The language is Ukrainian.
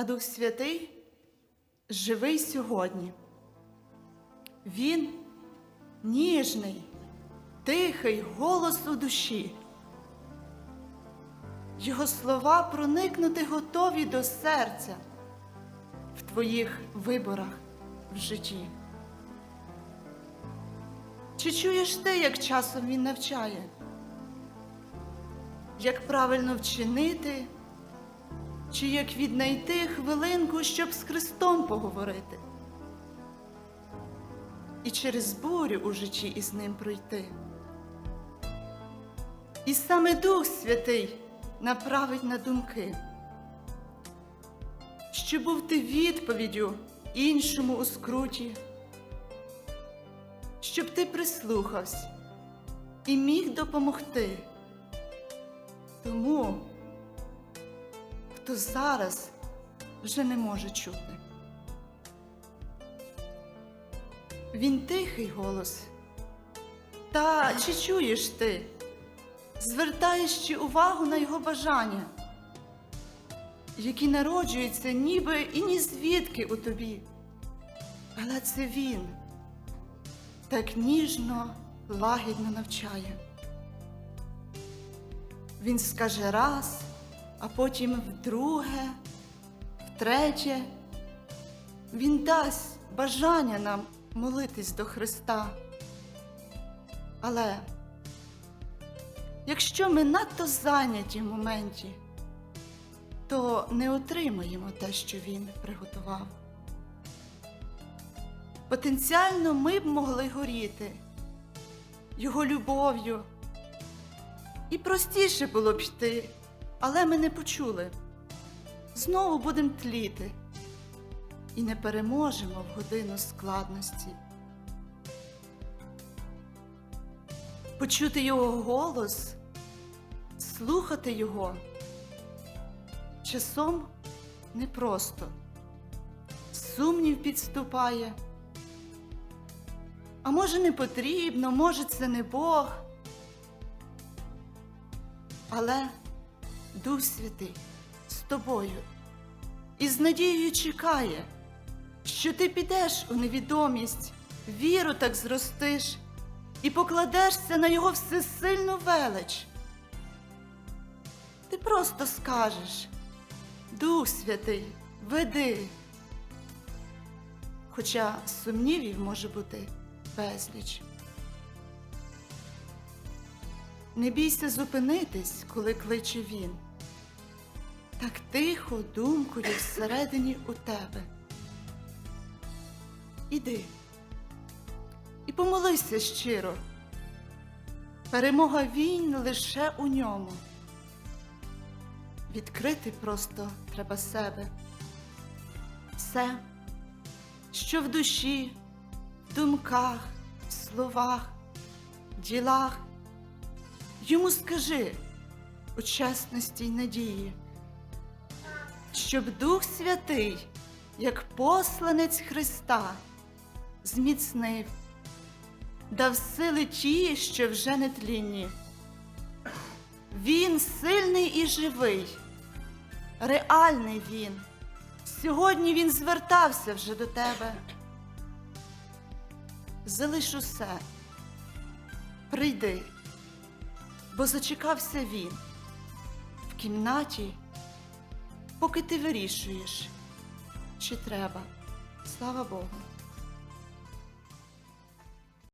А Дух Святий живий сьогодні. Він ніжний, тихий голос у душі. Його слова проникнути готові до серця в твоїх виборах в житті. Чи чуєш ти, як часом він навчає? Як правильно вчинити, чи як віднайти хвилинку, щоб з Христом поговорити? І через бурю у житті із ним пройти. І саме Дух Святий направить на думки, щоб був ти відповіддю іншому у скруті, щоб ти прислухався і міг допомогти тому, хто зараз вже не може чути. Він тихий голос. Та чи чуєш ти? Звертаєш ще увагу на його бажання, які народжуються ніби і ні звідки у тобі. Але це він так ніжно, лагідно навчає. Він скаже раз, а потім вдруге, втретє. Він дасть бажання нам молитись до Христа. Але якщо ми надто зайняті в моменті, то не отримаємо те, що Він приготував. Потенціально ми б могли горіти Його любов'ю. І простіше було б йти, але ми не почули. Знову будемо тліти і не переможемо в годину складності. Почути його голос, слухати його часом непросто. Сумнів підступає. А може не потрібно, може це не Бог. Але Дух Святий з тобою і з надією чекає, що ти підеш у невідомість, віру так зростиш і покладешся на його всесильну велич. Ти просто скажеш, Дух Святий, веди. Хоча сумнівів може бути безліч. Не бійся зупинитись, коли кличе він. Так тихо думкою всередині у тебе. Іди і помолися щиро. Перемога війн лише у ньому. Відкрити просто треба себе. Все, що в душі, в думках, в словах, ділах. Йому скажи у чесності й надії, щоб Дух Святий, як посланець Христа, зміцнив, дав сили ті, що вже не тлінні. Він сильний і живий, реальний він. Сьогодні він звертався вже до тебе. Залиш усе, прийди бо зачекався він в кімнаті, поки ти вирішуєш, чи треба. Слава Богу.